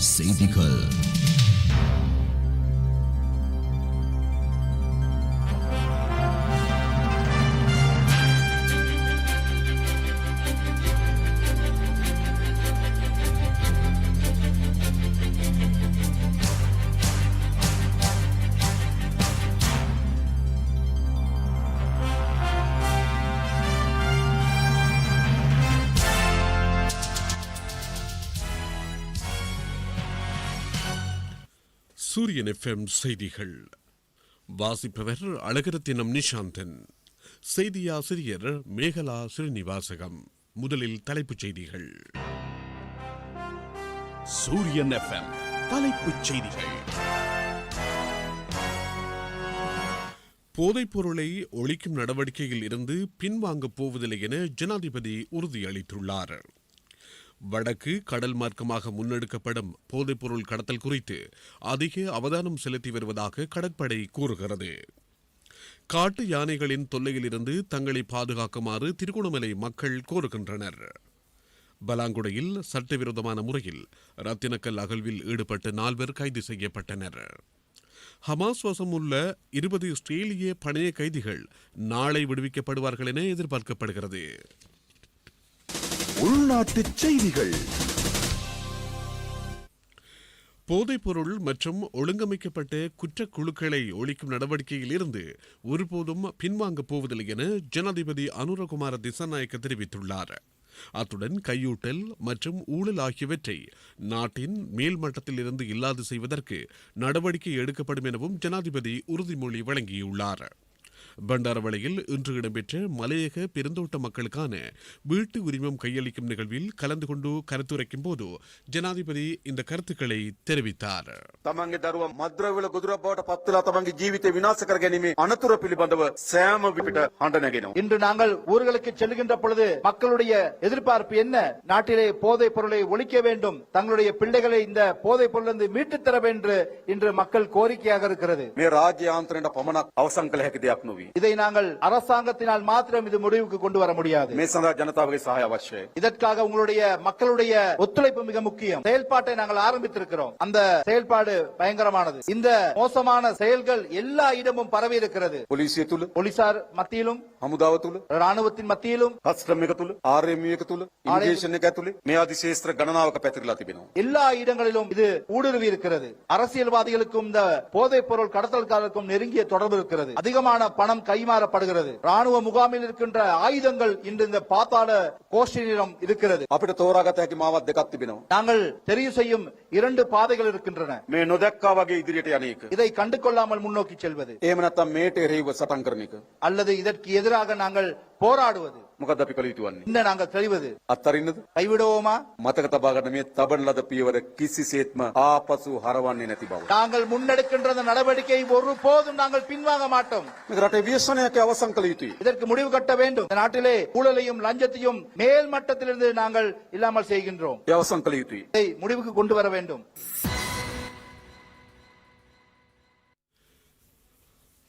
செய்திகள் சூரியன் எஃப்எம் செய்திகள். வாசிப்பவர் அழகரத்தினம் நிஷாந்தன். செய்தி ஆசிரியர் மேகலா ஸ்ரீனிவாசகம். முதலில் தலைப்புச் செய்திகள். சூரியன் எஃப்எம் தலைப்புச் செய்திகள். போதைப் பொருளை ஒழிக்கும் நடவடிக்கையில் இருந்து பின்வாங்கப் போவதில்லை என ஜனாதிபதி உறுதியளித்துள்ளார். வடக்கு கடல் மார்க்கமாக முன்னெடுக்கப்படும் போதைப்பொருள் கடத்தல் குறித்து அதிக அவதானம் செலுத்தி வருவதாக கடற்படை கூறுகிறது. காட்டு யானைகளின் தொல்லையிலிருந்து தங்களை பாதுகாக்குமாறு திருகோணமலை மக்கள் கோருகின்றனர். பலாங்குடையில் சட்டவிரோதமான முறையில் ரத்தினக்கல் அகழ்வில் ஈடுபட்ட நால்வர் கைது செய்யப்பட்டனர். ஹமாஸ் வசம் உள்ள இருபது ஆஸ்திரேலிய பணைய கைதிகள் நாளை விடுவிக்கப்படுவார்கள் என எதிர்பார்க்கப்படுகிறது. உள்நாட்டு செய்திகள். போதைப்பொருள் மற்றும் ஒழுங்கமைக்கப்பட்ட குற்றக் குழுக்களை ஒழிக்கும் நடவடிக்கையில் இருந்து ஒருபோதும் பின்வாங்கப் போவதில்லை என ஜனாதிபதி அனுரகுமார திசாநாயக்க தெரிவித்துள்ளார். அத்துடன் கையூட்டல் மற்றும் ஊழல் ஆகியவற்றை நாட்டின் மேல்மட்டத்தில் இருந்து இல்லாது செய்வதற்கு நடவடிக்கை எடுக்கப்படும் எனவும் ஜனாதிபதி உறுதிமொழி வழங்கியுள்ளார். பண்டாரவளையில் இன்று இடம்பெற்ற மலையக பெருந்தோட்ட மக்களுக்கான வீட்டு உரிமம் கையளிக்கும் நிகழ்வில் கலந்து கொண்டு கருத்துரைக்கும் போது ஜனாதிபதி இந்த கருத்துக்களை தெரிவித்தார் තමන්ගේ දරුව මද්‍රවල ගොදුර බවට පත්වලා තමන්ගේ ජීවිතය විනාශ කර ගැනීමේ අනතුර පිළිබඳව සෑම විට හඬ නැගෙනවා. இன்று நாங்கள் ஊர்களுக்கு செல்கின்ற பொழுது மக்களுடைய எதிர்பார்ப்பு என்ன நாட்டிலே போதைப் பொருளை ஒழிக்க வேண்டும் தங்களுடைய பிள்ளைகளை இந்த போதைப் பொருளிலிருந்து மீட்டுத் தர வேண்டும் என்று இன்று மக்கள் கோரிக்கையாக இருக்கிறது මේ රාජ්‍ය ආන්තරයට පමණක් අවසන් කළ හැකි දෙයක් නොවේ. இதை நாங்கள் அரசாங்கத்தினால் மாத்திரம் இது முடிவுக்கு கொண்டு வர முடியாது මේ සඳහා ජනතාවගේ සහය අවශ්‍යයි. இதற்காக உங்களுடைய மக்களுடைய ஒத்துழைப்பு மிக முக்கியம் செயல்பாட்டை நாங்கள் ஆரம்பித்திருக்கிறோம் அந்த செயல்பாடு பயங்கரமானது இந்த மோசமான செயல்கள் எல்லா இடமும் பரவி இருக்கிறது පොලිසිය තුළ போலீசார் மத்தியிலும் හමුදාව තුළ ராணுவத்தின் மத்தியிலும் කස්ටම් එක තුළ ආර්යම එක තුළ ඉමිග්‍රේෂන් එක ඇතුළේ මේ ආදි ශේත්‍ර ගණනාවක පැතිරලා තිබෙනවා. எல்லா இடங்களிலும் இது ஊடுருவி இருக்கிறது அரசியல்வாதிகளுக்கும் இந்த போதைப் பொருள் கடத்தல்காரருக்கும் நெருங்கிய தொடர்பு இருக்கிறது அதிகமான பணம் கைமாறப்படுகிறது ராணுவ முகாமில் இருக்கின்ற ஆயுதங்கள் இன்று இந்த பாத்தாள கோஷ்டியிடம் இருக்கிறது අපිට තෝරාගත හැකි මාවත් දෙකක් තිබෙනවා. நாங்கள் தெரிவு செய்யும் இரண்டு பாதைகள் இருக்கின்றன මේ නොදැක්කා වගේ ඉදිරියට යන එක. இதை கண்டு கொள்ளாமல் முன்னோக்கி செல்வது එහෙම නැත්නම් මේට එරෙහිව සටන් කරන එක. அல்லது இதற்கு எதிராக நாங்கள் போராடுவது මොකද අපි කළ යුතු වන්නේ? என்ன நாங்கள் தெரிவது අත්තරින්නද? கைவிடுவோமா මතක තබා ගන්න මේ තබන ලද පියවර කිසිසේත්ම ආපසු හරවන්නේ නැති බව. நாங்கள் முன்னெடுக்கின்ற அந்த நடவடிக்கை ஒருபோதும் நாங்கள் பின்வாங்க மாட்டோம் මේක රටේ ව්‍යසනයක් අවසන් කළ යුතුයි. இதற்கு முடிவு கட்ட வேண்டும் இந்த நாட்டிலே ஊழலையும் லஞ்சத்தையும் மேல் மட்டத்திலிருந்து நாங்கள் இல்லாமல் செய்கின்றோம் ඒ අවසන් කළ යුතුයි. இதை முடிவுக்கு கொண்டு வர வேண்டும்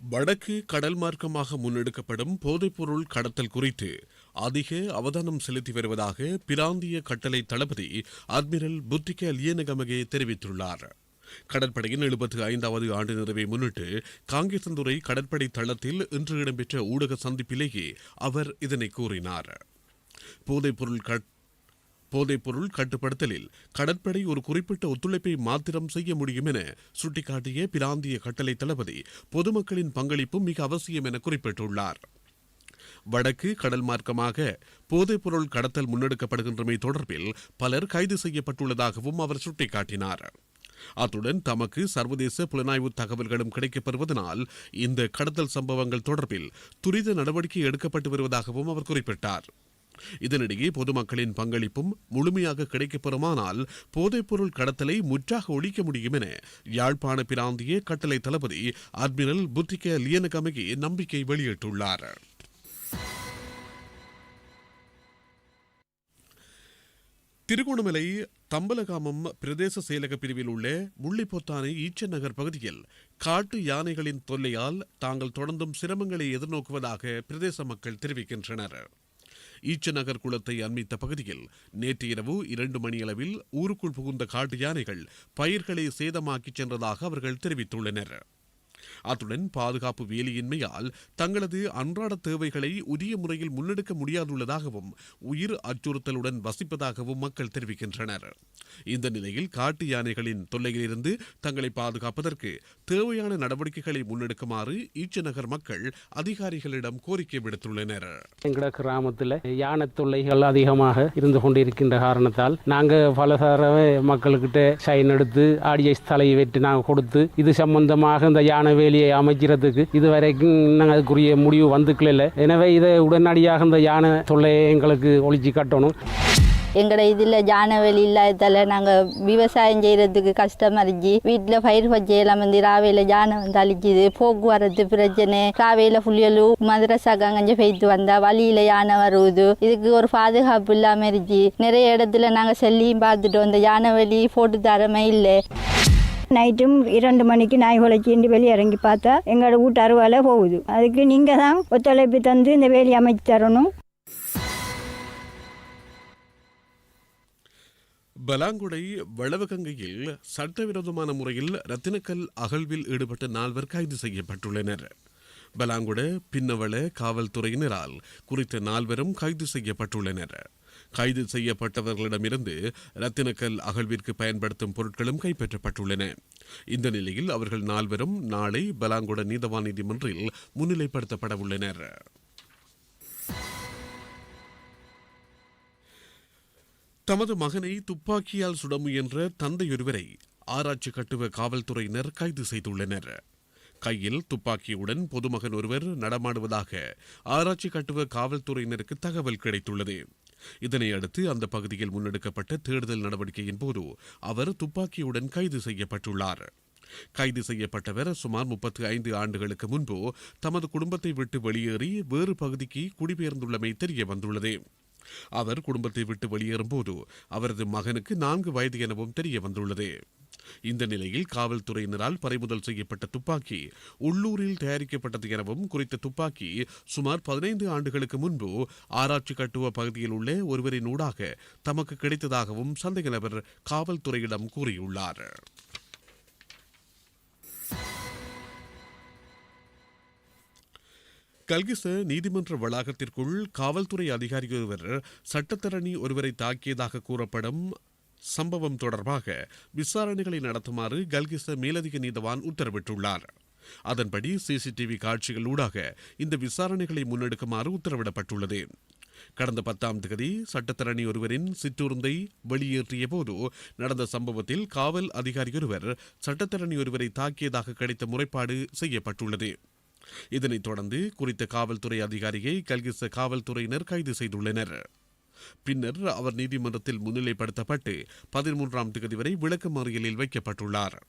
வடக்கு கடல் மார்க்கமாக முன்னெடுக்கப்படும் போதைப்பொருள் கடத்தல் குறித்து அதிக அவதானம் செலுத்தி வருவதாக பிராந்திய கட்டளை தளபதி அட்மிரல் புத்திக லியனகமகே தெரிவித்துள்ளார். கடற்படையின் எழுபத்தி ஐந்தாவது ஆண்டு நிறைவை முன்னிட்டு காங்கேசந்துறை கடற்படை தளத்தில் இன்று இடம்பெற்ற ஊடக சந்திப்பிலேயே அவர் இதனை கூறினார். போதைப்பொருள் கட் போதைப்பொருள் கட்டுப்படுத்தலில் கடற்படை ஒரு குறிப்பிட்ட ஒத்துழைப்பை மாத்திரம் செய்ய முடியும் என சுட்டிக்காட்டிய பிராந்திய கட்டளை தளபதி பொதுமக்களின் பங்களிப்பும் மிக அவசியம் என குறிப்பிட்டுள்ளார். வடக்கு கடல் மார்க்கமாக போதைப்பொருள் கடத்தல் முன்னெடுக்கப்படுகின்றமை தொடர்பில் பலர் கைது செய்யப்பட்டுள்ளதாகவும் அவர் சுட்டிக்காட்டினார். அத்துடன் தமக்கு சர்வதேச புலனாய்வு தகவல்களும் கிடைக்கப்பெறுவதனால் இந்த கடத்தல் சம்பவங்கள் தொடர்பில் துரித நடவடிக்கை எடுக்கப்பட்டு வருவதாகவும் அவர் குறிப்பிட்டார். இதனிடையே பொதுமக்களின் பங்களிப்பும் முழுமையாக கிடைக்கப்பெறுமானால் போதைப்பொருள் கடத்தலை முற்றாக ஒழிக்க முடியும் என யாழ்ப்பாண பிராந்திய கட்டளை தளபதி அட்மிரல் புத்திக லியனகமகி நம்பிக்கை வெளியிட்டுள்ளார். திருகோணமலை தம்பலகாமம் பிரதேச செயலக பிரிவில் உள்ள முள்ளிப்பொத்தானை ஈச்சன் நகர் பகுதியில் காட்டு யானைகளின் தொல்லையால் தாங்கள் தொடர்ந்தும் சிரமங்களை எதிர்நோக்குவதாக பிரதேச மக்கள் தெரிவிக்கின்றனர். ஈச்சநகர் குளத்தை அண்மித்த பகுதியில் நேற்று இரவு இரண்டு மணியளவில் ஊருக்குள் புகுந்த காட்டு யானைகள் பயிர்களை சேதமாக்கிச் சென்றதாக அவர்கள் தெரிவித்துள்ளனர். அத்துடன் பாதுகாப்பு வேலியின்மையால் தங்களது அன்றாட தேவைகளை உரிய முறையில் முன்னெடுக்க முடியாதுள்ளதாகவும் உயிர் அச்சுறுத்தலுடன் வசிப்பதாகவும் மக்கள் தெரிவிக்கின்றனர். இந்த நிலையில் காட்டு யானைகளின் தொல்லையிலிருந்து தங்களை பாதுகாப்பதற்கு தேவையான நடவடிக்கைகளை முன்னெடுக்குமாறு ஈச்சநகர் மக்கள் அதிகாரிகளிடம் கோரிக்கை விடுத்துள்ளனர். எங்கட கிராமத்தில் யானை தொல்லைகள் அதிகமாக இருந்து கொண்டிருக்கின்ற காரணத்தால் நாங்கள் பல மக்கள்கிட்ட சைன் எடுத்து ஆடியை தலையை வெட்டி நாங்கள் கொடுத்து இது சம்பந்தமாக இந்த யானை வேலியை அமைக்கிறதுக்கு இதுவரைக்கும் நாங்கள் அதுக்குரிய முடிவு வந்துக்கல. எனவே இதை உடனடியாக இந்த யானை தொல்லையை எங்களுக்கு ஒழிச்சு கட்டணும். எங்களோட இதில் ஜானவெளி இல்லாததால் நாங்கள் விவசாயம் செய்கிறதுக்கு கஷ்டமாக இருந்துச்சு வீட்டில் பயிர் பச்சையெல்லாம் வந்து ராவையில் ஜானை வந்து அழிக்குது. போக்குவரத்து பிரச்சனை. ராவையில் புள்ளியலு மதரசாக்கு அங்கே பெய்த்து வந்தால் வழியில் யானை வருவது இதுக்கு ஒரு பாதுகாப்பு இல்லாமல் இருந்துச்சு. நிறைய இடத்துல நாங்கள் செல்லியும் பார்த்துட்டோம். வந்தோம் யானை வெளி போட்டு தரமே இல்லை. நைட்டும் இரண்டு மணிக்கு நாய் உழைச்சிட்டு வெளியே இறங்கி பார்த்தா எங்களோட வீட்டு அருவால போகுது. அதுக்கு நீங்கள் தான் ஒத்துழைப்பு தந்து இந்த வேலி அமைச்சு தரணும். பலாங்குடை வளவகங்கையில் சட்டவிரோதமான முறையில் ரத்தினக்கல் அகழ்வில் ஈடுபட்ட நால்வர் கைது செய்யப்பட்டுள்ளனர். பலாங்குட பின்னவள காவல்துறையினரால் குறித்த நால்வரும் கைது செய்யப்பட்டுள்ளனர். கைது செய்யப்பட்டவர்களிடமிருந்து ரத்தினக்கல் அகழ்விற்கு பயன்படுத்தும் பொருட்களும் கைப்பற்றப்பட்டுள்ளன. இந்த நிலையில் அவர்கள் நால்வரும் நாளை பலாங்குட நீதவான் நீதிமன்றில் முன்னிலைப்படுத்தப்பட உள்ளனர் தமது மகனை துப்பாக்கியால் சுட முயன்ற தந்தையொருவரை ஆராய்ச்சி கட்டுவ காவல்துறையினர் கைது செய்துள்ளனர். கையில் துப்பாக்கியுடன் பொதுமகன் ஒருவர் நடமாடுவதாக ஆராய்ச்சி கட்டுவ காவல்துறையினருக்கு தகவல் கிடைத்துள்ளது. இதனை அடுத்து அந்த பகுதியில் முன்னெடுக்கப்பட்ட தேடுதல் நடவடிக்கையின் போது அவர் துப்பாக்கியுடன் கைது செய்யப்பட்டுள்ளார். கைது செய்யப்பட்டவர் சுமார் முப்பத்தி ஐந்து ஆண்டுகளுக்கு முன்பு தமது குடும்பத்தை விட்டு வெளியேறி வேறு பகுதிக்கு குடிபெயர்ந்துள்ளமை தெரிய வந்துள்ளது. அவர் குடும்பத்தை விட்டு வெளியேறும்போது அவரது மகனுக்கு நான்கு வயது எனவும் தெரிய வந்துள்ளது. இந்த நிலையில் காவல்துறையினரால் பறிமுதல் செய்யப்பட்ட துப்பாக்கி உள்ளூரில் தயாரிக்கப்பட்டது எனவும் குறித்த துப்பாக்கி சுமார் பதினைந்து ஆண்டுகளுக்கு முன்பு ஆராய்ச்சி கட்டுவ பகுதியில் உள்ள ஒருவரின் ஊடாக தமக்கு கிடைத்ததாகவும் சந்தேக நபர் காவல்துறையிடம் கூறியுள்ளார். கல்கிச நீதிமன்ற வளாகத்திற்குள் காவல்துறை அதிகாரி ஒருவர் சட்டத்தரணி ஒருவரை தாக்கியதாக கூறப்படும் சம்பவம் தொடர்பாக விசாரணைகளை நடத்துமாறு கல்கிச மேலதிக நீதவான் உத்தரவிட்டுள்ளார். அதன்படி சிசிடிவி காட்சிகள் ஊடாக இந்த விசாரணைகளை முன்னெடுக்குமாறு உத்தரவிடப்பட்டுள்ளது. கடந்த பத்தாம் தேதி சட்டத்தரணி ஒருவரின் சிற்றுருந்தை வெளியேற்றிய போது நடந்த சம்பவத்தில் காவல் அதிகாரி ஒருவர் சட்டத்தரணி ஒருவரை தாக்கியதாக கிடைத்த முறைப்பாடு செய்யப்பட்டுள்ளது. இதனைத் தொடர்ந்து குறித்த காவல்துறை அதிகாரியை கல்கிச காவல்துறையினர் கைது செய்துள்ளனர். பின்னர் அவர் நீதிமன்றத்தில் முன்னிலைப்படுத்தப்பட்டு பதிமூன்றாம் தேதி வரை விளக்கமறியலில் வைக்கப்பட்டுள்ளார்.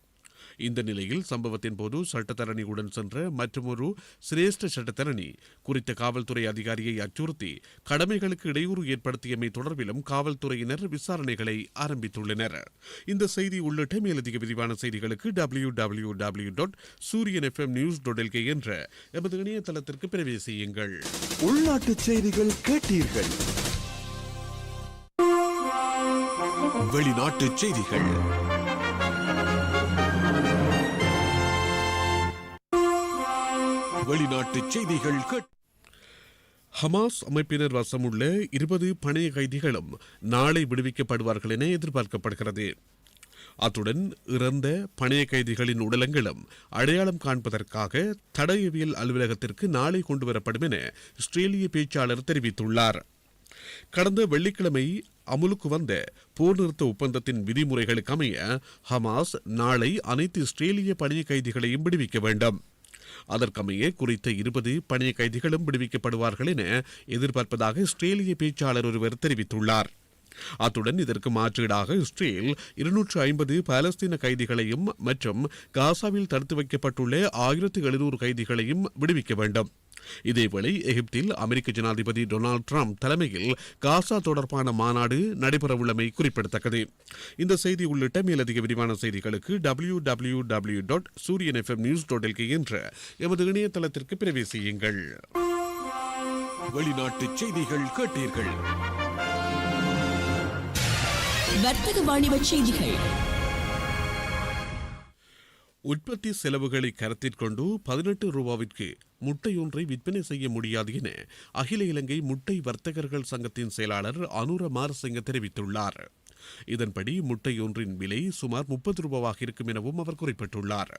இந்த நிலையில் சம்பவத்தின் போது சட்டத்தரணியுடன் சென்ற மற்றொரு சிரேஷ்ட சட்டத்தரணி குறித்த காவல்துறை அதிகாரியை அச்சுறுத்தி கடமைகளுக்கு இடையூறு ஏற்படுத்தியமை தொடர்பிலும் காவல்துறையினர் விசாரணைகளை ஆரம்பித்துள்ளனர். இந்த செய்தி உள்ளிட்ட மேலதிக விரிவான செய்திகளுக்கு W W W dot Sooriyan FM news dot LK என்ற எமது இணையதளத்திற்கு பிரவேசியுங்கள். உள்நாட்டு செய்திகள் கேட்டீர்கள். வெளிநாட்டு செய்திகள். வெளிநாட்டு செய்திகள் ஹமாஸ் அமைப்பினர் வசமுள்ள இருபது பணைய கைதிகளும் நாளை விடுவிக்கப்படுவார்கள் என எதிர்பார்க்கப்படுகிறது. அத்துடன் இறந்த பணைய கைதிகளின் உடலங்களும் அடையாளம் காண்பதற்காக தடயவியல் அலுவலகத்திற்கு நாளை கொண்டுவரப்படும் என இஸ்ரேலிய பேச்சாளர் தெரிவித்துள்ளார். கடந்த வெள்ளிக்கிழமை அமுலுக்கு வந்த போர் நிறுத்த ஒப்பந்தத்தின் விதிமுறைகளுக்கு அமைய ஹமாஸ் நாளை அனைத்து இஸ்ரேலிய பணிய கைதிகளையும் விடுவிக்க வேண்டும். அதற்கமைய குறித்த இருபது பணிய கைதிகளும் விடுவிக்கப்படுவார்கள் என எதிர்பார்ப்பதாக இஸ்ரேலிய பேச்சாளர் ஒருவர் தெரிவித்துள்ளார். அத்துடன் இதற்கு மாற்றீடாக இஸ்ரேல் இருநூற்று ஐம்பது பாலஸ்தீன கைதிகளையும் மற்றும் காசாவில் தடுத்து வைக்கப்பட்டுள்ள ஆயிரத்து எழுநூறு கைதிகளையும் விடுவிக்க வேண்டும். இதேவேளை எகிப்தில் அமெரிக்க ஜனாதிபதி டொனால்டு ட்ரம்ப் தலைமையில் காசா தொடர்பான மாநாடு நடைபெறவுள்ளமை குறிப்பிடத்தக்கது. இந்த செய்தி உள்ளிட்ட மேலதிக விரிவான செய்திகளுக்கு W W W dot Sooriyan FM news dot என்ற எமது இணையதளத்திற்கு பிரவேசியுங்கள் வெளிநாட்டு செய்திகள் கேட்டீர்கள். வர்த்தக வாணிப செய்திகள். உற்பத்தி செலவுகளை கருத்தில் கொண்டு பதினெட்டு ரூபாவிற்கு முட்டையொன்றை விற்பனை செய்ய முடியாது என அகில இலங்கை முட்டை வர்த்தகர்கள் சங்கத்தின் செயலாளர் அனுரமார் சிங்க தெரிவித்துள்ளார். இதன்படி முட்டையொன்றின் விலை சுமார் முப்பது ரூபாவாக இருக்கும் எனவும் அவர் குறிப்பிட்டுள்ளார்.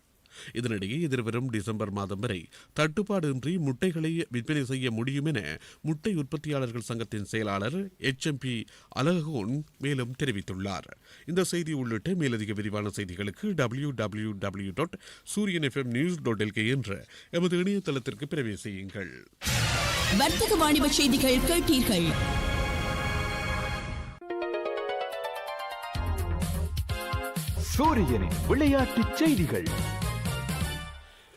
இதனிடையே எதிர்வரும் டிசம்பர் மாதம் வரை தட்டுப்பாடின்றி முட்டைகளை விற்பனை செய்ய முடியும் என முட்டை உற்பத்தியாளர்கள் சங்கத்தின் செயலாளர் எச் எம் பி அலகோன் மேலும் தெரிவித்துள்ளார். இந்த செய்தி உள்ளிட்ட மேலதிக விரிவான செய்திகளுக்கு W W W dot Sooriyan FM news dot LK என்ற எமது இணையதளத்திற்கு பிரவேசியுங்கள் வர்த்தக வாணிப செய்திகள் கேட்டீர்கள். சூரியனின் விளையாட்டுச் செய்திகள்.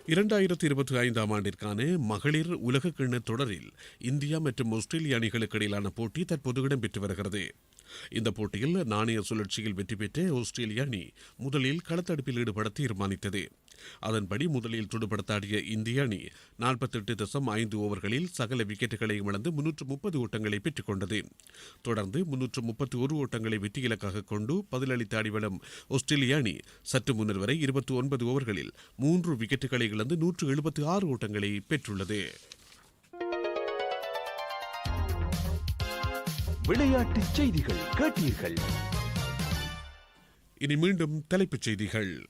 இரண்டாயிரத்தி இருபத்தி ஐந்தாம் ஆண்டிற்கான மகளிர் உலகக்கிண்ண தொடரில் இந்தியா மற்றும் ஆஸ்திரேலிய அணிகளுக்கு இடையிலான போட்டி தற்போது இடம்பெற்று வருகிறது. இந்த போட்டியில் நாணய சுழற்சியில் வெற்றி பெற்ற ஆஸ்திரேலிய அணி முதலில் களத்தடுப்பில் ஈடுபட தீர்மானித்தது. அதன்படி முதலில் துடுப்படுத்தாடிய இந்திய அணி நாற்பத்தெட்டு தசம் ஐந்து ஓவர்களில் சகல விக்கெட்டுகளையும் இழந்து முன்னூற்று முப்பது ஓட்டங்களை பெற்றுக் கொண்டது தொடர்ந்து முன்னூற்று முப்பத்தி ஒரு ஓட்டங்களை வெற்றி இலக்காக கொண்டு பதிலளித்த அடிவளம் ஆஸ்திரேலிய அணி சற்று முன்னர் வரை இருபத்தி ஒன்பது ஓவர்களில் மூன்று விக்கெட்டுகளை இழந்து நூற்று எழுபத்தி ஆறு ஓட்டங்களை பெற்றுள்ளது. விளையாட்டுச் செய்திகள் கேட்டீர்கள். இனி மீண்டும் தலைப்புச் செய்திகள்.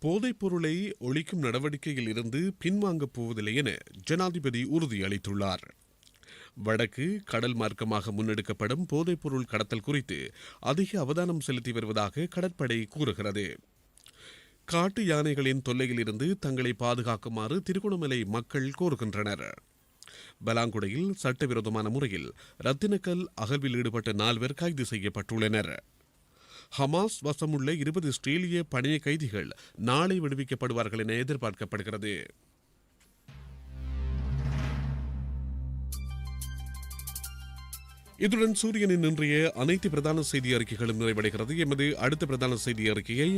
போதைப் பொருளை ஒழிக்கும் நடவடிக்கையில் இருந்து பின்வாங்கப் போவதில்லை என ஜனாதிபதி உறுதியளித்துள்ளார். வடக்கு கடல் மார்க்கமாக முன்னெடுக்கப்படும் போதைப்பொருள் கடத்தல் குறித்து அதிக அவதானம் செலுத்தி வருவதாக கடற்படை கூறுகிறது. காட்டு யானைகளின் தொல்லையிலிருந்து தங்களை பாதுகாக்குமாறு திருகோணமலை மக்கள் கோருகின்றனர். பலாங்குடையில் சட்டவிரோதமான முறையில் ரத்தினக்கல் அகழ்வில் ஈடுபட்ட நால்வர் கைது செய்யப்பட்டுள்ளனர். ஹமாஸ் வசமுள்ள இருபது இஸ்ரேலிய பணைய கைதிகள் நாளை விடுவிக்கப்படுவார்கள் என எதிர்பார்க்கப்படுகிறது. இத்துடன் சூரியனின் இன்றைய அனைத்து பிரதான செய்தி அறிக்கைகளும் நிறைவடைகிறது. எமது அடுத்த பிரதான செய்தி அறிக்கையை